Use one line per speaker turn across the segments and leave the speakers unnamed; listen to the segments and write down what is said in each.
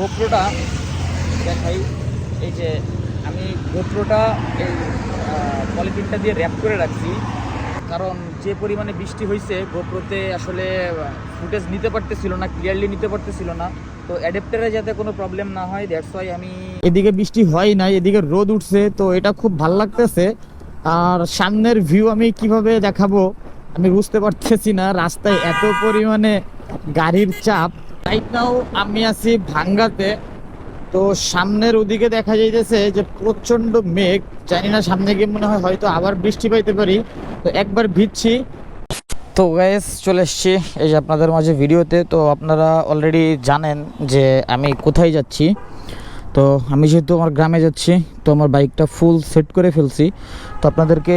গোপ্রোটা দেখাই। এই যে আমি গোপ্রোটা এই পলিথিনটা দিয়ে র্যাপ করে রাখছি। কারণ যে পরিমাণে বৃষ্টি হয়েছে গোপ্রোতে আসলে ফুটেজ নিতে পারতেছিল না ক্লিয়ারলি নিতে পারতেছিল না। তো অ্যাডাপ্টারে যাতে কোনো প্রবলেম না হয় দ্যাটস ওয়াই আমি এদিকে বৃষ্টি হয় না এদিকে রোদ উঠছে। তো এটা খুব ভালো লাগতেছে। আর সামনের ভিউ আমি কীভাবে দেখাবো, আমি বুঝতে পারতেছি না। রাস্তায় এত পরিমাণে গাড়ির চাপ রাইট নাও আমি আছি ভাঙ্গাতে। তো সামনের ওদিকে দেখা যাইতেছে যে প্রচণ্ড মেঘ। জানি না সামনে গিয়ে মনে হয় হয়তো আবার বৃষ্টি পাইতে পারি। তো একবার ভিজছি। তো গ্যাস চলে এসছি। এই যে আপনাদের মাঝে ভিডিওতে। তো আপনারা অলরেডি জানেন যে আমি কোথায় যাচ্ছি। তো আমি যেহেতু আমার গ্রামে যাচ্ছি, তো আমার বাইকটা ফুল সেট করে ফেলছি। তো আপনাদেরকে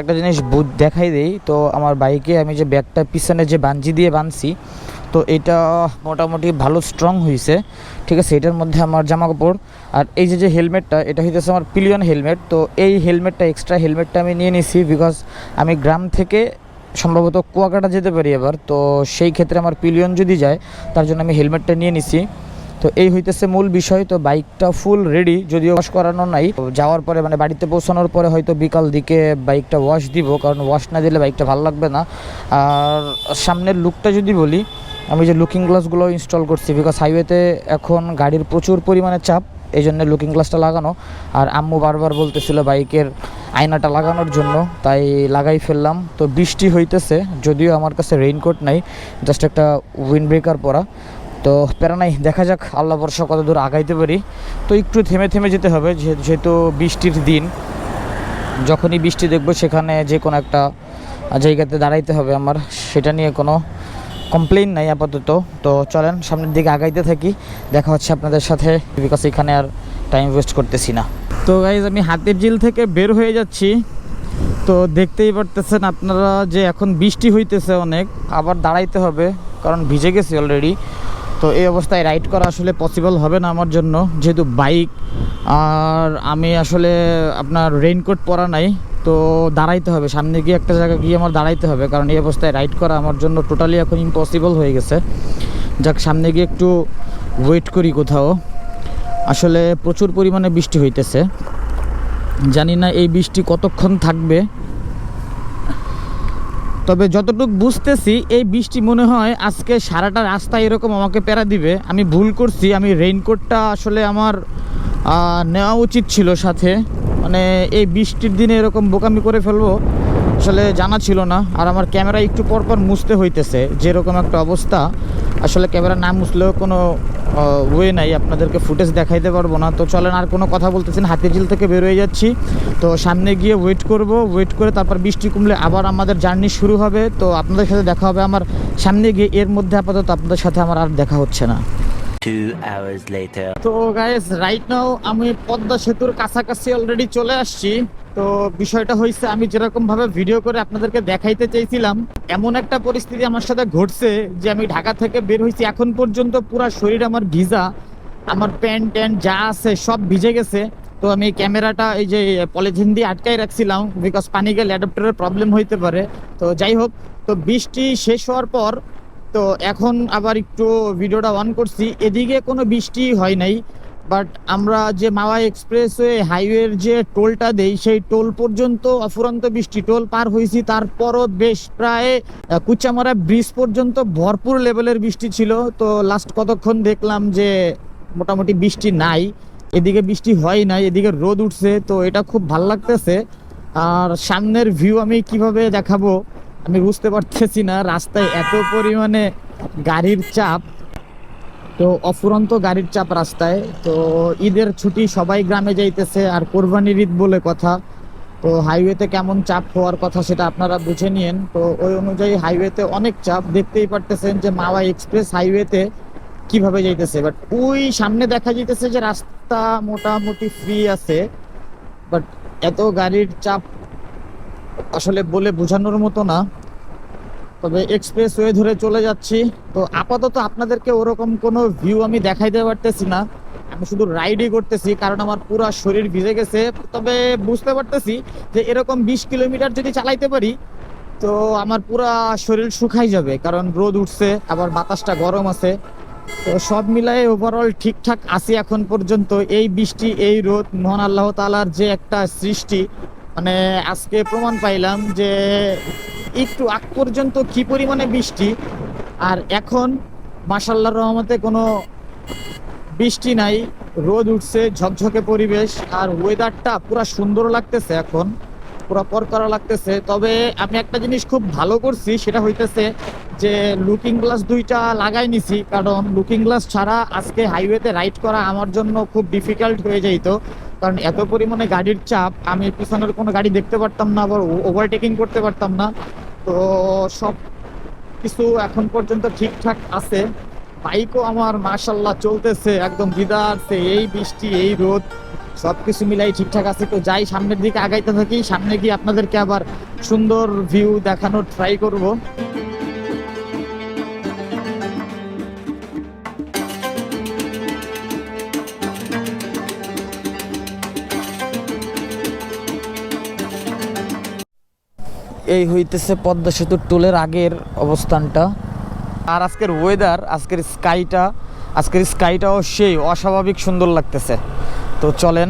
একটা জিনিস দেখাই দেই। তো আমার বাইকে আমি যে ব্যাগটা পিছনে যে বাঞ্জি দিয়ে বাঁধছি তো এটা মোটামুটি ভালো স্ট্রং হয়েছে ঠিক আছে, এটার মধ্যে আমার জামা কাপড় আর এই যে যে হেলমেটটা, এটা হইতেছে আমার পিলিয়ন হেলমেট। তো এই হেলমেটটা এক্সট্রা হেলমেটটা আমি নিয়ে নিছি বিকজ আমি গ্রাম থেকে সম্ভবত কুয়াকাটা যেতে পারি এবার। তো সেই ক্ষেত্রে আমার পিলিয়ন যদি যায়, তার জন্য আমি হেলমেটটা নিয়ে নিছি। তো এই হইতেছে মূল বিষয়। তো বাইকটা ফুল রেডি যদিও ওয়াশ করানো নাই। যাওয়ার পরে মানে বাড়িতে পৌঁছানোর পরে হয়তো বিকাল দিকে বাইকটা ওয়াশ দিব, কারণ ওয়াশ না দিলে বাইকটা ভালো লাগবে না। আর সামনের লুকটা যদি বলি, আমি যে লুকিং গ্লাসগুলো ইনস্টল করছি বিকজ হাইওয়েতে এখন গাড়ির প্রচুর পরিমাণে চাপ এই জন্য লুকিং গ্লাসটা লাগানো। আর আম্মু বারবার বলতেছিল বাইকের আয়নাটা লাগানোর জন্য, তাই লাগাই ফেললাম। তো বৃষ্টি হইতেছে, যদিও আমার কাছে রেইনকোট নাই জাস্ট একটা উইন্ড ব্রেকার পরা। তো প্যারা নাই, দেখা যাক, আল্লাহ বর্ষা কত দূর আগাইতে পারি। তো একটু থেমে থেমে যেতে হবে যেহেতু বৃষ্টির দিন, যখনই বৃষ্টি দেখব সেখানে যে কোনো একটা জায়গাতে দাঁড়াইতে হবে আমার, সেটা নিয়ে কোনো কমপ্লেন নাই আপাতত। তো চলেন, সামনের দিকে আগাইতে থাকি, দেখা হচ্ছে আপনাদের সাথে বিকজ এখানে আর টাইম ওয়েস্ট করতেছি না। তো গাইজ আমি হাতির ঝিল থেকে বের হয়ে যাচ্ছি। তো দেখতেই পারতেছেন আপনারা যে এখন বৃষ্টি হইতেছে অনেক, আবার দাঁড়াইতে হবে, কারণ ভিজে গেছি অলরেডি তো এই অবস্থায় রাইড করা আসলে পসিবল হবে না আমার জন্য। যেহেতু বাইক আর আমি আসলে আপনার রেইনকোট পরা নাই, তো দাঁড়াইতে হবে। সামনে গিয়ে একটা জায়গায় গিয়ে আমার দাঁড়াইতে হবে, কারণ এই অবস্থায় রাইড করা আমার জন্য টোটালি এখন ইম্পসিবল হয়ে গেছে। যাক, সামনে গিয়ে একটু ওয়েট করি কোথাও। আসলে প্রচুর পরিমাণে বৃষ্টি হইতেছে। জানি না এই বৃষ্টি কতক্ষণ থাকবে। তবে যতটুকু বুঝতেছি, এই বৃষ্টি মনে হয় আজকে সারাটা রাস্তা এরকম আমাকে প্যারা দিবে। আমি ভুল করছি, আমি রেইনকোটটা আসলে আমার নেওয়া উচিত ছিল সাথে। মানে এই বৃষ্টির দিনে এরকম বোকামি করে ফেলব। আসলে জানা ছিল না আর আমার ক্যামেরা একটু পর পর মুছতে হইতেছে যেরকম একটা অবস্থা। আসলে ক্যামেরা না মুছলেও কোনো ওয়ে নাই আপনাদেরকে ফুটেজ দেখাইতে পারব না। তো চলেন আর কোনো কথা বলতেছেন হাতিঝিল থেকে বেরোয় যাচ্ছি। তো সামনে গিয়ে ওয়েট করব ওয়েট করে তারপর বৃষ্টি কমলে আবার আমাদের জার্নি শুরু হবে। তো আপনাদের সাথে দেখা হবে আমার সামনে গিয়ে এর মধ্যে আপাতত আপনাদের সাথে আমার আর দেখা হচ্ছে না. তো গাইস রাইট নাও আমি পদ্মা সেতুর কাছাকাছি অলরেডি চলে আসছি। তো বিষয়টা হয়েছে আমি যেরকম ভাবে ভিডিও করে আপনাদেরকে দেখাইতে চাইছিলাম, এমন একটা পরিস্থিতি আমার সাথে ঘটছে যে আমি ঢাকা থেকে বের হয়েছি এখন পর্যন্ত পুরো শরীর আমার ভিজা, আমার প্যান্ট ট্যান্ট যা আছে সব ভিজে গেছে। তো আমি ক্যামেরাটা এই যে পলিথিন দিয়ে আটকাই রাখছিলাম বিকজ পানি গেলে অ্যাডাপ্টারের প্রবলেম হইতে পারে। তো যাই হোক, তো বৃষ্টি শেষ হওয়ার পর, তো এখন আবার একটু ভিডিওটা অন করছি। এদিকে কোনো বৃষ্টি হয় নাই। বাট আমরা যে মাওয়া এক্সপ্রেসওয়ে হাইওয়ের যে টোলটা দেই, সেই টোল পর্যন্ত অফুরন্ত বৃষ্টি, টোল পার হয়েছি। তারপরও বেশ প্রায় কুচামারা ব্রিজ পর্যন্ত ভরপুর লেভেলের বৃষ্টি ছিল। তো লাস্ট কতক্ষণ দেখলাম যে মোটামুটি বৃষ্টি নাই। এদিকে বৃষ্টি হয় নাই, এদিকে রোদ উঠছে, তো এটা খুব ভালো লাগতেছে। আর সামনের ভিউ আমি কীভাবে দেখাবো আমি বুঝতে পারতেছি না। রাস্তায় এত পরিমাণে গাড়ির চাপ। তো অফুরন্ত গাড়ির চাপ রাস্তায়। তো ঈদের ছুটি সবাই গ্রামে যাইতেছে, আর কোরবানির ঈদ বলে কথা। তো হাইওয়েতে কেমন চাপ হওয়ার কথা সেটা আপনারা বুঝে নিয়েন। তো ওই অনুযায়ী হাইওয়েতে অনেক চাপ। দেখতেই পারতেছেন যে মাওয়া এক্সপ্রেস হাইওয়েতে কীভাবে যাইতেছে। বাট ওই সামনে দেখা যাইতেছে যে রাস্তা মোটামুটি ফ্রি আছে। বাট এত গাড়ির চাপ আসলে বলে বোঝানোর মতো না। তবে এক্সপ্রেস ওয়ে ধরে চলে যাচ্ছি। তো আপাতত আপনাদেরকে ওরকম কোনো ভিউ আমি দেখাইতে পারতেছি না। আমি শুধু রাইডই করতেছি, কারণ আমার পুরো শরীর ভিজে গেছে। তবে বুঝতে পারতেছি যে এরকম বিশ কিলোমিটার যদি চালাইতে পারি, তো আমার পুরা শরীর শুকাই যাবে, কারণ রোদ উঠছে, আবার বাতাসটা গরম আছে। তো সব মিলাই ওভারঅল ঠিকঠাক আছি এখন পর্যন্ত। এই বৃষ্টি, এই রোদ, মহান আল্লাহ তালার যে একটা সৃষ্টি মানে আজকে প্রমাণ পাইলাম যে একটু আগ পর্যন্ত কি পরিমাণে বৃষ্টি? আর এখন মাসাল্লাহর রহমতে কোনো বৃষ্টি নাই। রোদ উঠছে, ঝকঝকে পরিবেশ, আর ওয়েদারটা পুরা সুন্দর লাগতেছে এখন। পুরা পর করা লাগতেছে। তবে আমি একটা জিনিস খুব ভালো করছি, সেটা হইতেছে যে লুকিং গ্লাস দুইটা লাগাই নিছি। কারণ লুকিং গ্লাস ছাড়া আজকে হাইওয়েতে রাইড করা আমার জন্য খুব ডিফিকাল্ট হয়ে যাইতো। কারণ এত পরিমাণে গাড়ির চাপ, আমি পিছনের কোনো গাড়ি দেখতে পারতাম না, আবার ওভারটেকিং করতে পারতাম না। তো সব কিছু এখন পর্যন্ত ঠিকঠাক আছে। বাইকও আমার মাশাল্লাহ চলতেছে, একদম বিদারছে এই বৃষ্টি, এই রোদ সব কিছু মিলাই ঠিকঠাক আছে। তো যাই, সামনের দিকে আগাইতে থাকি, সামনে গিয়ে আপনাদেরকে আবার সুন্দর ভিউ দেখানোর ট্রাই করব। এই হইতেছে পদ্মা সেতুর টোলের আগের অবস্থানটা। আর আজকের ওয়েদার আজকের স্কাইটা আজকের স্কাইটাও সেই, অস্বাভাবিক সুন্দর লাগতেছে। তো চলেন,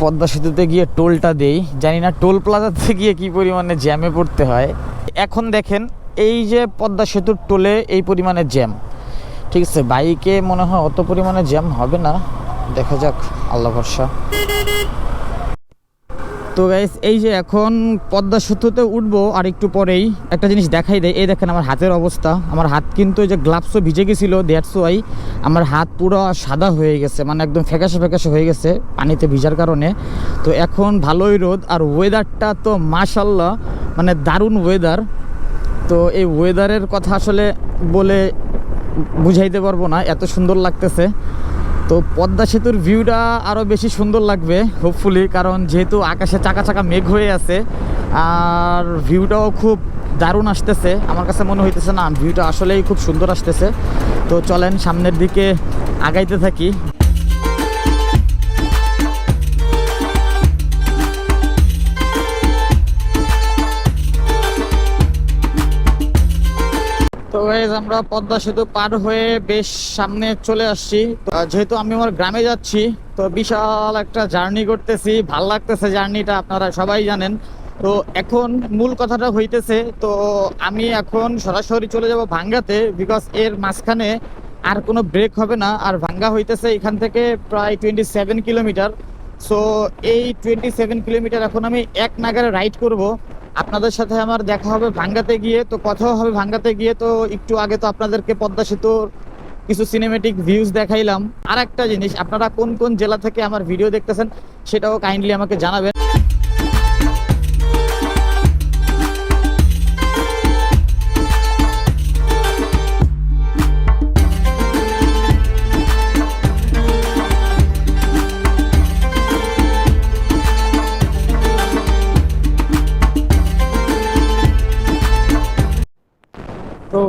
পদ্মা সেতুতে গিয়ে টোলটা দেই। জানি না টোল প্লাজাতে গিয়ে কি পরিমাণে জ্যামে পড়তে হয়। এখন দেখেন, এই যে পদ্মা সেতুর টোলে এই পরিমাণে জ্যাম ঠিক আছে বাইকে মনে হয় অত পরিমাণে জ্যাম হবে না। দেখা যাক, আল্লাহ ভরসা। তো গাইস এই যে এখন পদ্মা সেতুতে উঠবো আর একটু পরেই একটা জিনিস দেখাই দেয় এই দেখেন আমার হাতের অবস্থা। আমার হাত কিন্তু যে গ্লাভসও ভিজে গেছিল দ্যাটস ওয়াই আমার হাত পুরো সাদা হয়ে গেছে মানে একদম ফ্যাকাশে ফ্যাকাশে হয়ে গেছে পানিতে ভিজার কারণে। তো এখন ভালোই রোদ আর ওয়েদারটা তো মাশাল্লাহ মানে দারুণ ওয়েদার তো এই ওয়েদারের কথা আসলে বলে বুঝাইতে পারব না, এত সুন্দর লাগতেছে। তো পদ্মা সেতুর ভিউটা আরও বেশি সুন্দর লাগবে হোপফুলি কারণ যেহেতু আকাশে চাকা চাকা মেঘ হয়ে আছে, আর ভিউটাও খুব দারুণ আসতেছে। আমার কাছে মনে হইতেছে না ভিউটা আসলেই খুব সুন্দর আসতেছে। তো চলেন সামনের দিকে আগাইতে থাকি। Guys, আমরা পদ্মা সেতু পার হয়ে বেশ সামনে চলে আসছি। যেহেতু আমি আমার গ্রামে যাচ্ছি তো বিশাল একটা জার্নি করতেছি। ভালো লাগতেছে জার্নিটা আপনারা সবাই জানেন। তো এখন মূল কথাটা হইতেছে তো আমি এখন সরাসরি চলে যাব ভাঙ্গাতে বিকজ এর মাঝখানে আর কোনো ব্রেক হবে না। আর ভাঙ্গা হইতেছে এখান থেকে প্রায় টোয়েন্টি সেভেন কিলোমিটার সো এই টোয়েন্টি সেভেন কিলোমিটার এখন আমি এক নাগারে রাইড করব। আপনাদের সাথে আমার দেখা হবে ভাঙ্গাতে গিয়ে, তো কথাও হবে ভাঙ্গাতে গিয়ে, তো একটু আগে তো আপনাদেরকে পদ্মা সেতুর কিছু সিনেমেটিক ভিউজ দেখাইলাম। আর একটা জিনিস, আপনারা কোন কোন জেলা থেকে আমার ভিডিও দেখতেছেন, সেটাও কাইন্ডলি আমাকে জানাবেন।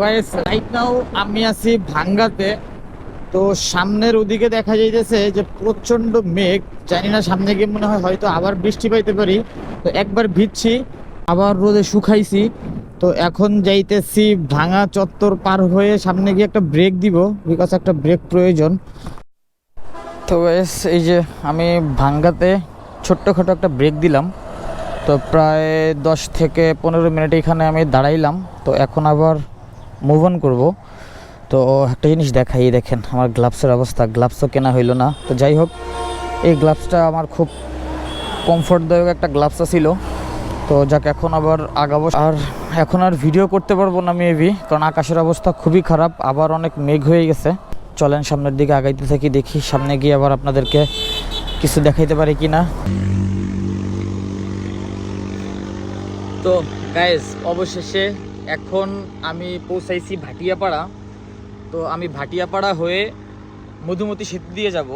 গাইস রাইট নাও আমি আছি ভাঙ্গাতে। তো সামনের ওদিকে দেখা যাইতেছে যে প্রচণ্ড মেঘ। জানি না সামনে গিয়ে মনে হয় হয়তো আবার বৃষ্টি পাইতে পারি। তো একবার ভিজছি, আবার রোদে শুকাইছি। তো এখন যাইতেছি ভাঙা চত্বর পার হয়ে সামনে গিয়ে একটা ব্রেক দিব বিকজ একটা ব্রেক প্রয়োজন। তো গাইস এই যে আমি ভাঙ্গাতে ছোট্টখাটো একটা ব্রেক দিলাম। তো প্রায় দশ থেকে পনেরো মিনিট এখানে আমি দাঁড়াইলাম। তো এখন আবার মুভ অন করব। তো একটা জিনিস দেখাই দেখেন আমার গ্লাভসের অবস্থা। গ্লাভসও কেনা হইল না। তো যাই হোক, এই গ্লাভসটা আমার খুব কমফোর্টদায়ক একটা গ্লাভস ছিল তো যাক, এখন আবার আগাবো। আর এখন আর ভিডিও করতে পারব না মেবি কারণ আকাশের অবস্থা খুবই খারাপ। আবার অনেক মেঘ হয়ে গেছে। চলেন সামনের দিকে আগাইতে থাকি, দেখি সামনে গিয়ে আবার আপনাদেরকে কিছু দেখাইতে পারি কি না তো গাইজ অবশেষে এখন আমি পৌঁছাইছি ভাটিয়াপাড়া। তো আমি ভাটিয়াপাড়া হয়ে মধুমতি সেতু দিয়ে যাব।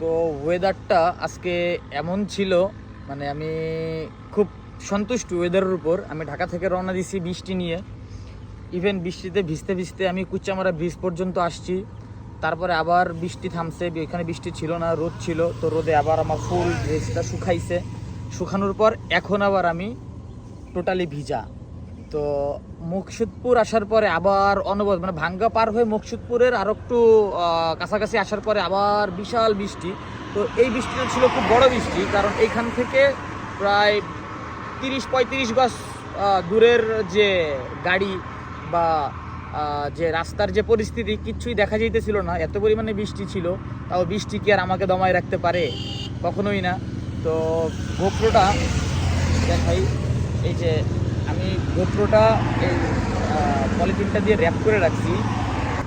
তো ওয়েদারটা আজকে এমন ছিল মানে আমি খুব সন্তুষ্ট ওয়েদারের উপর। আমি ঢাকা থেকে রওনা দিছি বৃষ্টি নিয়ে। ইভেন বৃষ্টিতে ভিজতে ভিজতে আমি কুচামারা ব্রিজ পর্যন্ত আসছি। তারপরে আবার বৃষ্টি থামছে, এখানে বৃষ্টি ছিল না, রোদ ছিল। তো রোদে আবার আমার ফুল ড্রেসটা শুকাইছে। শুকানোর পর এখন আবার আমি টোটালি ভিজা। তো মুকসুদপুর আসার পরে আবার অনবদ মানে ভাঙ্গা পার হয়ে মুকসুদপুরের আরও একটু কাছাকাছি আসার পরে আবার বিশাল বৃষ্টি। তো এই বৃষ্টিটা ছিল খুব বড় বৃষ্টি, কারণ এইখান থেকে প্রায় তিরিশ পঁয়ত্রিশ গজ দূরের যে গাড়ি বা যে রাস্তার যে পরিস্থিতি কিচ্ছুই দেখা যাইতেছিল না। এত পরিমাণে বৃষ্টি ছিল, তাও বৃষ্টি কি আর আমাকে দমায় রাখতে পারে? কখনোই না। তো গোপ্রোটা দেখাই, এই যে গোপ্রোটা এই পলিথিনটা দিয়ে র্যাপ করে রাখছি।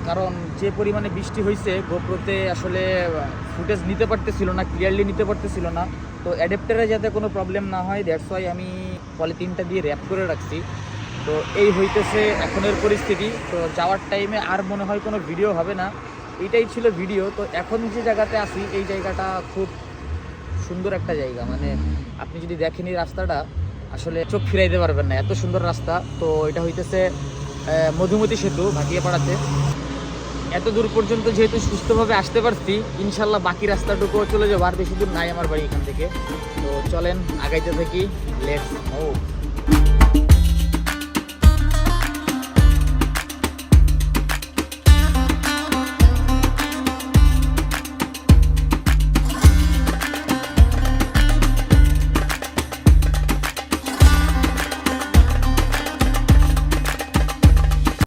কারণ যে পরিমাণে বৃষ্টি হয়েছে গোপ্রোতে আসলে ফুটেজ নিতে পারতেছিল না ক্লিয়ারলি নিতে পারতেছিল না। তো অ্যাডাপ্টারে যাতে কোনো প্রবলেম না হয় দ্যাটস ওয়াই আমি পলিথিনটা দিয়ে র্যাপ করে রাখছি। তো এই হইতেছে এখনের পরিস্থিতি। তো যাওয়ার টাইমে আর মনে হয় কোনো ভিডিও হবে না। এটাই ছিল ভিডিও তো এখন যে জায়গাতে আসি এই জায়গাটা খুব সুন্দর একটা জায়গা। মানে আপনি যদি দেখেন এই রাস্তাটা আসলে চোখ ফিরাইতে পারবেন না, এত সুন্দর রাস্তা। তো এটা হইতেছে মধুমতি সেতু, ভাটিয়াপাড়াতে। এত দূর পর্যন্ত যেহেতু সুস্থভাবে আসতে পারছি, ইনশাল্লাহ বাকি রাস্তাটুকু চলে যাব, আর বেশি দূর নাই আমার বাড়ি এখান থেকে। তো চলেন, আগাইতে থাকি লেট মুভ